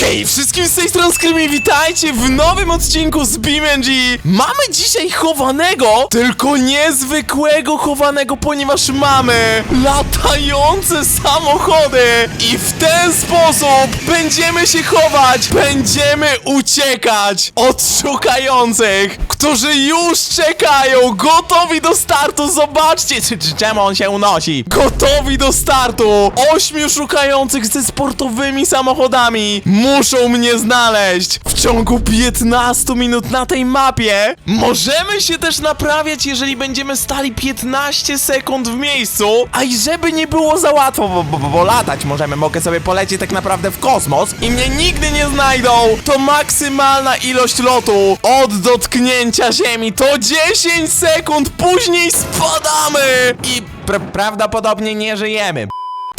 Hej, wszystkim z tej strony Screamy, witajcie w nowym odcinku z BeamNG! Mamy dzisiaj chowanego, tylko niezwykłego chowanego, ponieważ mamy latające samochody i w ten sposób będziemy się chować, będziemy uciekać od szukających, którzy już czekają, gotowi do startu, zobaczcie, czy, czy, czemu on się unosi, gotowi do startu, ośmiu szukających ze sportowymi samochodami muszą mnie znaleźć. W ciągu 15 minut na tej mapie. Możemy się też naprawiać, jeżeli będziemy stali 15 sekund w miejscu, a i żeby nie było za łatwo, bo, bo, bo latać możemy, mogę sobie polecieć tak naprawdę w kosmos i mnie nigdy nie znajdą, to maksymalna ilość lotu od dotknięcia ziemi. To 10 sekund, później spadamy. I pra prawdopodobnie nie żyjemy.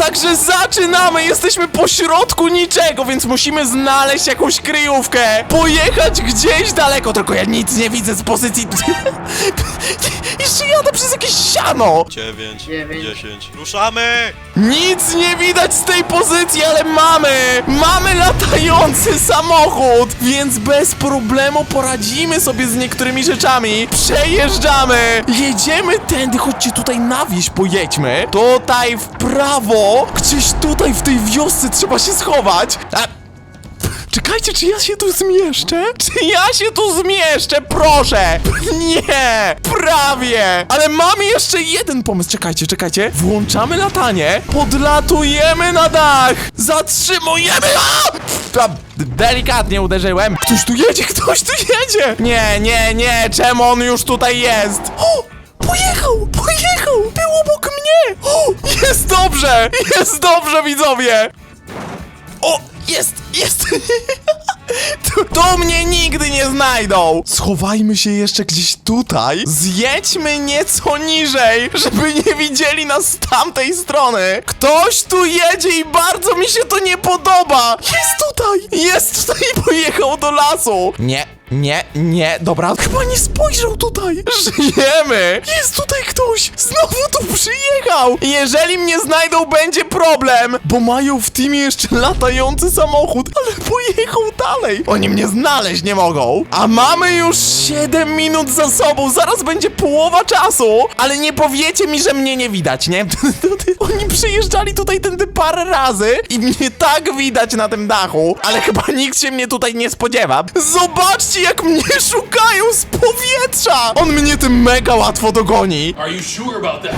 Także zaczynamy! Jesteśmy po środku niczego, więc musimy znaleźć jakąś kryjówkę. Pojechać gdzieś daleko, tylko ja nic nie widzę z pozycji. Jeszcze jadę przez jakieś siano. 9, Dziewięć. 10. Ruszamy! Nic nie widać z tej pozycji, ale mamy! Mamy latający samochód, więc bez problemu poradzimy sobie z niektórymi rzeczami. Przejeżdżamy, jedziemy tędy, chodźcie tutaj na wieś pojedźmy. Tutaj w prawo, gdzieś tutaj w tej wiosce trzeba się schować. A... Czekajcie, czy ja się tu zmieszczę? Czy ja się tu zmieszczę? Proszę! Nie! Prawie! Ale mamy jeszcze jeden pomysł. Czekajcie, czekajcie. Włączamy latanie, podlatujemy na dach, zatrzymujemy... A, Delikatnie uderzyłem. Ktoś tu jedzie, ktoś tu jedzie! Nie, nie, nie, czemu on już tutaj jest? O! Pojechał! Pojechał! Był obok mnie! O! Jest dobrze! Jest dobrze, widzowie! O! Jest! Jest! Tu, mnie nigdy nie znajdą! Schowajmy się jeszcze gdzieś tutaj. Zjedźmy nieco niżej, żeby nie widzieli nas z tamtej strony. Ktoś tu jedzie i bardzo mi się to nie podoba. Jest tutaj! Jest tutaj pojechał do lasu. Nie, nie, nie, dobra. Chyba nie spojrzał tutaj. Żyjemy! Jest tutaj ktoś! Znowu tu przyjechał! Jeżeli mnie znajdą, będzie problem, bo mają w teamie jeszcze latający samochód, ale pojechał dalej. Oni mnie znaleźć nie mogą. A mamy już 7 minut za sobą, zaraz będzie połowa czasu, ale nie powiecie mi, że mnie nie widać, nie? Oni przyjeżdżali tutaj tędy parę razy i mnie tak widać na tym dachu, ale chyba nikt się mnie tutaj nie spodziewa. Zobaczcie, jak mnie szukają z powietrza! On mnie tym mega łatwo dogoni. Are you sure about that?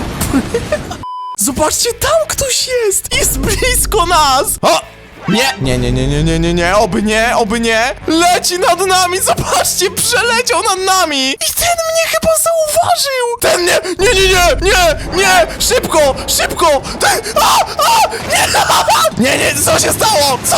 Zobaczcie, tam ktoś jest! Jest blisko nas! O! Nie, nie, nie, nie, nie, nie, nie, nie, oby nie, oby nie! Leci nad nami, zobaczcie, przeleciał nad nami! I ten mnie chyba zauważył! Ten nie, nie, nie, nie, nie, nie! Szybko, szybko! Ten, a, a, nie, nie, nie, co się stało? Co?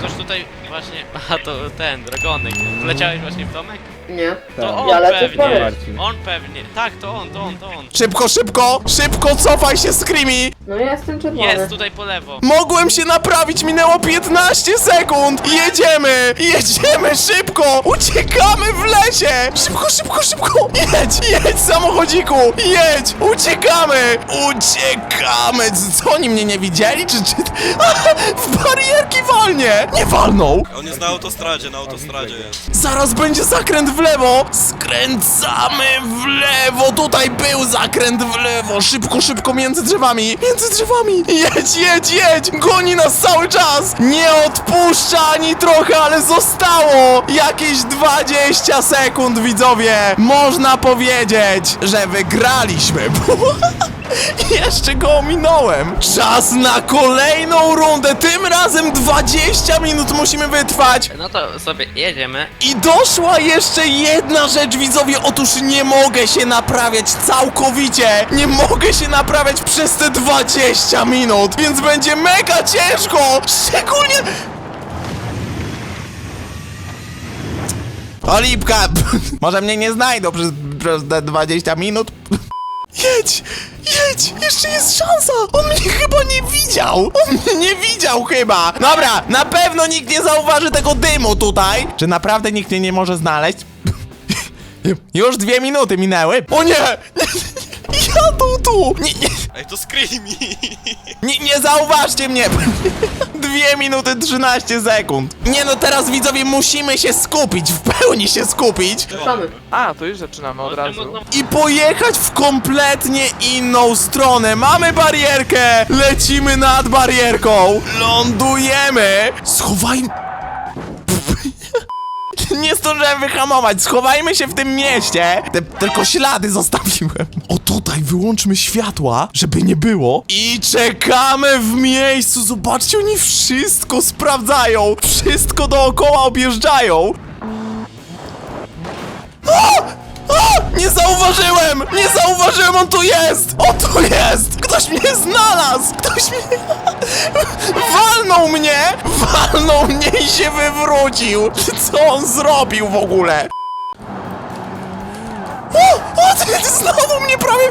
Ktoś tutaj właśnie. Aha, to ten, dragonek. Wleciałeś właśnie w domek? Nie. To on Ja lecę w pewnie. domek. On pewnie. Tak, to on, to on, to on. Szybko, szybko, szybko, cofaj się, Screamy! No ja jestem czerwony. Jest tutaj po lewo. Mogłem się naprawić, minęło 15 sekund! Jedziemy! Jedziemy szybko! Uciekamy w lesie! Szybko, szybko, szybko! Jedź, jedź samochodziku! Jedź! Uciekamy! Uciekamy! Co oni mnie nie widzieli? Czy, czy... W barierki walnie! Nie walną! On jest na autostradzie, na autostradzie jest. Zaraz będzie zakręt w lewo! Skręcamy w lewo! Tutaj był zakręt w lewo! Szybko, szybko między drzewami! Między drzewami! Jedź, jedź, jedź! Goni nas cały czas! Nie odpuszcza ani trochę, ale zostało! Jakieś 20 sekund, widzowie! Można powiedzieć, że wygraliśmy! Jeszcze go ominąłem! Czas na kolejną rundę! Tym razem 20 minut musimy wytrwać! No to sobie jedziemy. I doszła jeszcze jedna rzecz, widzowie. Otóż nie mogę się naprawiać całkowicie. Nie mogę się naprawiać przez te 20 minut, więc będzie mega ciężko. Szczególnie. Olipka, może mnie nie znajdą przez, przez te 20 minut. Jedź! Jedź! Jeszcze jest szansa! On mnie chyba nie widział! On mnie nie widział chyba! Dobra, na pewno nikt nie zauważy tego dymu tutaj! Czy naprawdę nikt mnie nie może znaleźć? Już dwie minuty minęły. O nie! Jadą tu! Nie, nie, Ej, to Screamy! Nie, nie zauważcie mnie! Dwie minuty 13 sekund. Nie no, teraz widzowie musimy się skupić, w pełni się skupić Ruszamy. A, to już zaczynamy od razu. i pojechać w kompletnie inną stronę. Mamy barierkę! Lecimy nad barierką! Lądujemy! Schowajmy... Nie zdążyłem wyhamować, schowajmy się w tym mieście. Te, tylko ślady zostawiłem. O tutaj, wyłączmy światła, żeby nie było. I czekamy w miejscu. Zobaczcie, oni wszystko sprawdzają. Wszystko dookoła objeżdżają. O! O! Nie zauważyłem! Nie zauważyłem, on tu jest! O, tu jest! Ktoś mnie znalazł! Ktoś mnie... Walnął mnie! Walnął mnie i się wywrócił! Co on zrobił w ogóle? O! Ty, znowu mnie prawie...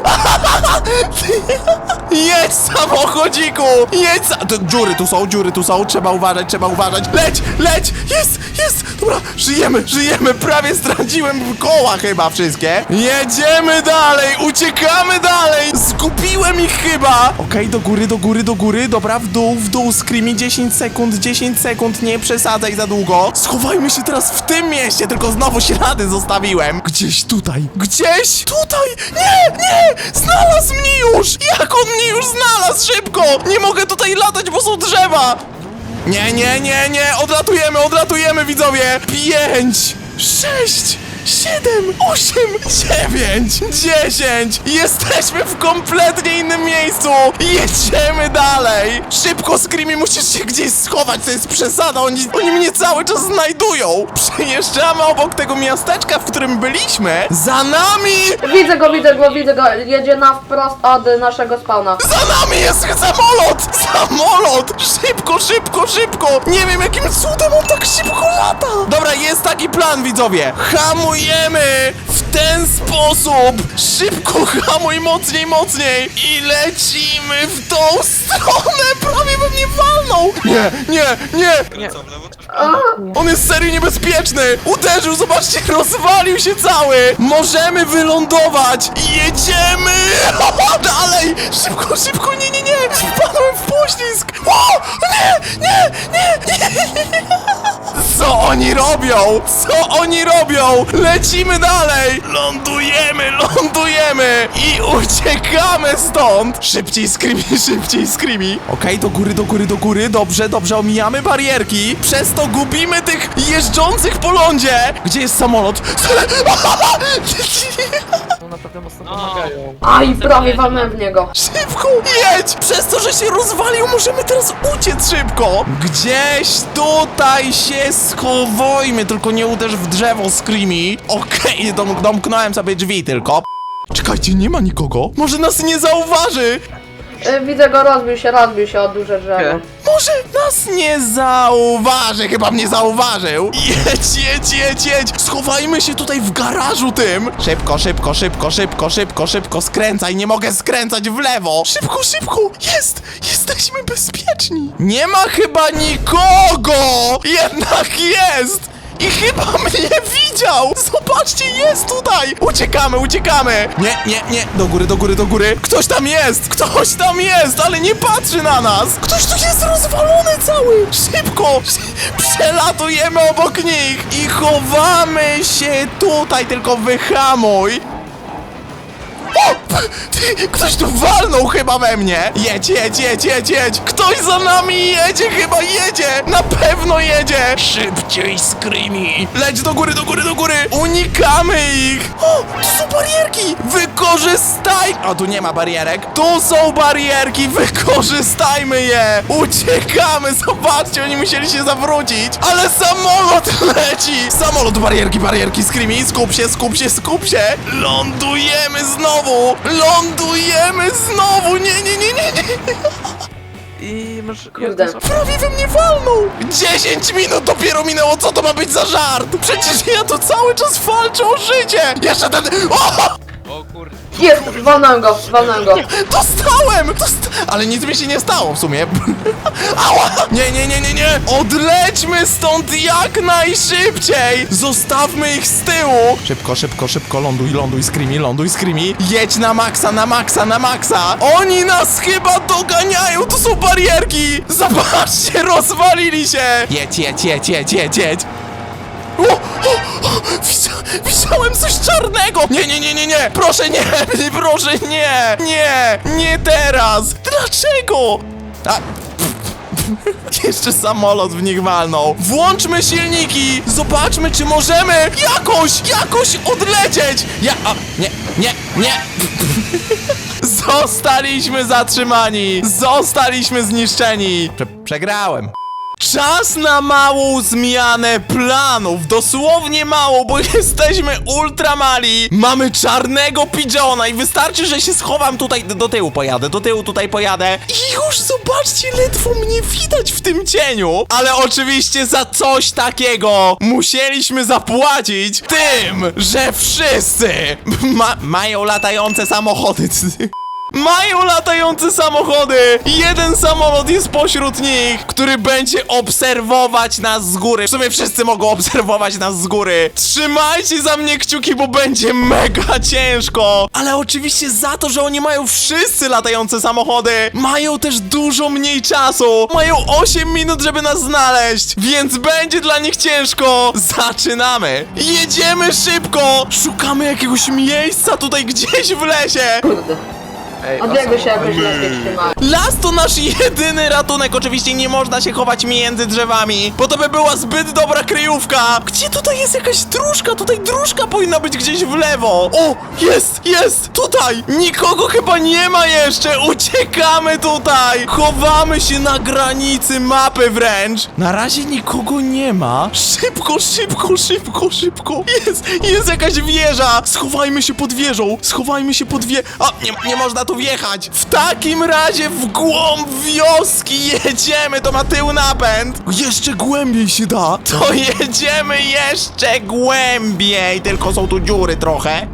Jedź, samochodziku! Jedź, sa... Dziury tu są, dziury tu są, trzeba uważać, trzeba uważać. Leć, leć! Jest, jest! Dobra, żyjemy, żyjemy! Prawie straciłem koła chyba wszystkie. Jedziemy dalej, uciekamy dalej! Zgubiłem ich chyba! Okej, do góry, do góry, do góry. Dobra, w dół, w dół, screamy 10 sekund, 10 sekund, nie przesadzaj za długo. Schowajmy się teraz w tym mieście, tylko znowu ślady zostawiłem. Gdzieś tutaj, gdzieś tutaj! Nie, nie! Znalazł mnie już! Jak on mnie już znalazł? Szybko! Nie mogę tutaj latać, bo są drzewa! Nie, nie, nie, nie! Odlatujemy, odlatujemy, widzowie! Pięć, sześć, siedem, osiem, dziewięć, dziesięć! Jesteśmy w kompletnie innym miejscu! Jedziemy dalej! Szybko, Screamy, musisz się gdzieś schować, to jest przesada, oni, oni mnie cały czas znajdują! Przejeżdżamy obok tego miasteczka, w którym byliśmy! Za nami! Widzę go, widzę go, widzę go. Jedzie na wprost od naszego spawna. Za nami jest samolot! Samolot! Szybko, szybko, szybko! Nie wiem jakim cudem on tak szybko lata! Dobra, jest taki plan, widzowie! Hamujemy w ten sposób! Szybko hamuj, mocniej, mocniej! I lecimy w tą stronę! Prawie bym nie walnął! Nie, nie, nie! Co, w lewo czy On jest serio niebezpieczny! Uderzył, zobaczcie, rozwalił się cały! Możemy wylądować! Jedziemy! Dalej! Szybko, szybko, nie, nie, nie! Wpadłem w poślizg! O! Nie, nie, nie, nie! Co oni robią? Co oni robią? Lecimy dalej! Lądujemy, lądujemy! I uciekamy stąd! Szybciej screamy, szybciej screamy! Okej, do góry, do góry, do góry, dobrze, dobrze, omijamy barierki, przez to gubimy tych jeżdżących po lądzie! Gdzie jest samolot? Naprawdę mocno No. pomagają. a i prawie walnąłem w niego. Szybko, jedź! Przez to, że się rozwalił, możemy teraz uciec szybko! Gdzieś tutaj się schowajmy, tylko nie uderz w drzewo, Screamy. Okej, dom domknąłem sobie drzwi tylko. Czekajcie, nie ma nikogo? Może nas nie zauważy? E, Widzę go, rozbił się, rozbił się o duże drzewo. Może nas nie zauważy, chyba mnie zauważył. Jedź, jedź, jedź, jedź. Schowajmy się tutaj w garażu tym. Szybko, szybko, szybko, szybko, szybko, szybko, skręcaj, nie mogę skręcać w lewo. Szybko, szybko, jest, jesteśmy bezpieczni. Nie ma chyba nikogo. Jednak jest. I chyba mnie widział! Zobaczcie, jest tutaj! Uciekamy, uciekamy! Nie, nie, nie, do góry, do góry, do góry! Ktoś tam jest! Ktoś tam jest, ale nie patrzy na nas! Ktoś tu jest rozwalony cały! Szybko! Przelatujemy obok nich i chowamy się tutaj, tylko wyhamuj! O! Ktoś tu walnął chyba we mnie! Jedź, jedź, jedź, jedź, jedź! Ktoś za nami jedzie, chyba jedzie! Na pewno jedzie! Szybciej, Screamy! Leć do góry, do góry, do góry! Unikamy ich! O! Tu są barierki! Wykorzystaj... O, tu nie ma barierek. Tu są barierki, wykorzystajmy je! Uciekamy, zobaczcie, oni musieli się zawrócić! Ale samolot leci! Samolot, barierki, barierki, Screamy! Skup się, skup się, skup się! Lądujemy znowu! Lądujemy znowu! Nie, nie, nie, nie, nie! I może... Kurde. Prawie we mnie walnął! 10 minut dopiero minęło, co to ma być za żart? Przecież ja tu cały czas walczę o życie! Jeszcze ten... O! Jest, walnąłem go, walnąłem go. Dostałem! Dosta ale nic mi się nie stało w sumie. Ała! Nie, nie, nie, nie, nie! Odlećmy stąd jak najszybciej! Zostawmy ich z tyłu! Szybko, szybko, szybko, ląduj, ląduj, screamy, ląduj, screamy. Jedź na maksa, na maksa, na maksa! Oni nas chyba doganiają! Tu są barierki! Zobaczcie, rozwalili się! Jedź, jedź, jedź, jedź, jedź, jedź! O, o, wisa- Widziałem coś czarnego! Nie, nie, nie, nie, nie! Proszę nie! Proszę nie! Nie! Nie teraz! Dlaczego? A... Jeszcze samolot w nich walnął. Włączmy silniki! Zobaczmy, czy możemy jakoś, jakoś odlecieć! Ja... A, nie, nie, nie! Zostaliśmy zatrzymani! Zostaliśmy zniszczeni! Prze przegrałem. Czas na małą zmianę planów, dosłownie mało, bo jesteśmy ultra mali. Mamy czarnego pidżona i wystarczy, że się schowam tutaj, do tyłu pojadę, do tyłu tutaj pojadę. I już zobaczcie, ledwo mnie widać w tym cieniu. Ale oczywiście za coś takiego musieliśmy zapłacić tym, że wszyscy ma mają latające samochody. Mają latające samochody! Jeden samolot jest pośród nich, który będzie obserwować nas z góry. W sumie wszyscy mogą obserwować nas z góry. Trzymajcie za mnie kciuki, bo będzie mega ciężko. Ale oczywiście za to, że oni mają wszyscy latające samochody, mają też dużo mniej czasu. Mają 8 minut, żeby nas znaleźć, więc będzie dla nich ciężko. Zaczynamy. Jedziemy szybko. Szukamy jakiegoś miejsca tutaj gdzieś w lesie. Kurde. Ej, Odbiegły się jakoś lepiej. Las to nasz jedyny ratunek. Oczywiście nie można się chować między drzewami, bo to by była zbyt dobra kryjówka. Gdzie tutaj jest jakaś dróżka? Tutaj dróżka powinna być gdzieś w lewo. O, jest, jest, tutaj. Nikogo chyba nie ma jeszcze. Uciekamy tutaj. Chowamy się na granicy mapy wręcz. Na razie nikogo nie ma. Szybko, szybko, szybko, szybko. Jest, jest jakaś wieża. Schowajmy się pod wieżą. Schowajmy się pod wie... A, nie, nie można tu wjechać. W takim razie w głąb wioski jedziemy. To ma tył napęd. Jeszcze głębiej się da. To jedziemy jeszcze głębiej. Tylko są tu dziury trochę.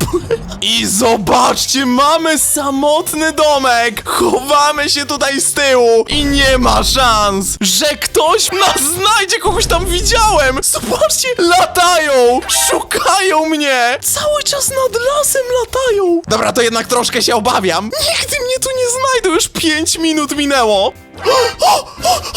I zobaczcie, mamy samotny domek. Chowamy się tutaj z tyłu i nie ma szans, że ktoś nas znajdzie. Kogoś tam widziałem. Zobaczcie, latają, szukają mnie. Cały czas nad lasem latają. Dobra, to jednak troszkę się obawiam. Nigdy mnie tu nie znajdą. Już 5 minut minęło. O, o,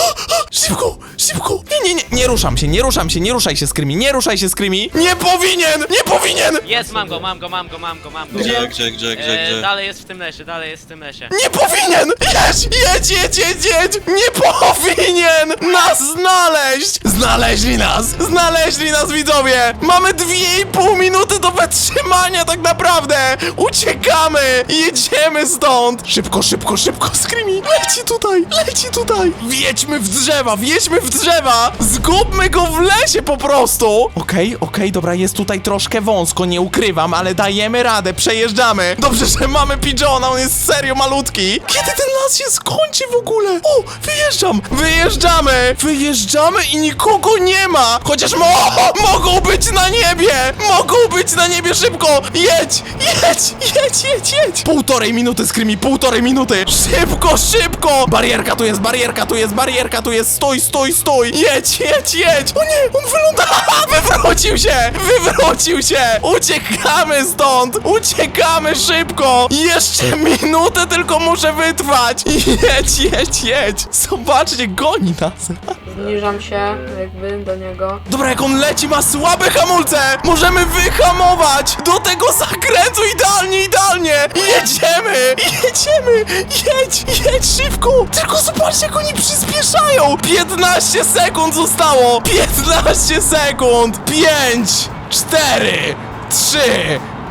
Szybko, szybko! Nie, nie, nie, nie ruszam się, nie ruszam się, nie ruszaj się, Skrymi, nie ruszaj się, Skrymi! Nie powinien, nie powinien! Jest, mam go, mam go, mam go, mam go, mam go. Gdzie, gdzie, gdzie, gdzie, E, gdzie? dalej jest w tym lesie, dalej jest w tym lesie. Nie powinien! Jedź, jedź, jedź, jedź, jedź! Nie powinien nas znaleźć! Znaleźli nas! Znaleźli nas, widzowie! Mamy dwie i pół minuty do wytrzymania tak naprawdę! Uciekamy! Jedziemy stąd! Szybko, szybko, szybko, Screamy! Leci tutaj! Leci tutaj! Wjedźmy w drzewa, wjedźmy w drzewa! Zgubmy go w lesie po prostu! Okej, okej, dobra, jest tutaj troszkę wąsko, nie ukrywam, ale dajemy radę, przejeżdżamy! Dobrze, że mamy Pidgeona, on jest serio malutki! Kiedy ten las się skończy w ogóle? O, wyjeżdżam! Wyjeżdżamy! Wyjeżdżamy i nikogo nie ma! Chociaż mo mogą być na niebie! Mogą być na niebie szybko! Jedź! Jedź! Jedź, jedź, jedź! Półtorej minuty, Screamy, półtorej minuty! Szybko, szybko! Barierka tu jest, barierka tu jest, barierka tu jest! Stój, stój, stój! Jedź, jedź, jedź! O nie, on wylądował! Wywrócił się! Wywrócił się! Uciekamy stąd! Uciekamy szybko! Jeszcze minutę tylko muszę wytrwać! Jedź, jedź, jedź! Zobaczcie, goni nas! Zniżam się jakby do niego. Dobra, jak on leci, ma słabe hamulce! Możemy wyhamować! Do tego zakrętu idealnie, idealnie! Jedziemy! Jedziemy! Jedź, jedź szybko! Tylko zobaczcie, jak oni przyspieszają! 15 sekund zostało! 15 sekund! 5, 4, 3,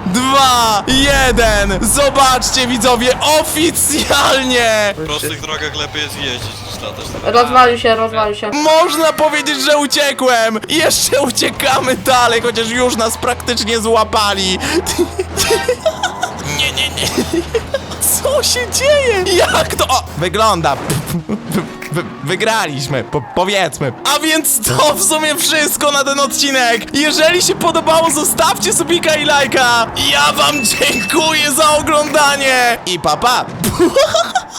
2, 1! Zobaczcie, widzowie, oficjalnie! W prostych drogach lepiej jest jeździć niż latać. Rozwalił się, rozwalił się. Można powiedzieć, że uciekłem! Jeszcze uciekamy dalej, chociaż już nas praktycznie złapali. Nie, nie, nie. Co się dzieje? Jak to? O, wygląda. Wy, wy, wygraliśmy, po, powiedzmy. A więc to w sumie wszystko na ten odcinek. Jeżeli się podobało, zostawcie subika i lajka. Ja wam dziękuję za oglądanie i papa. Pa.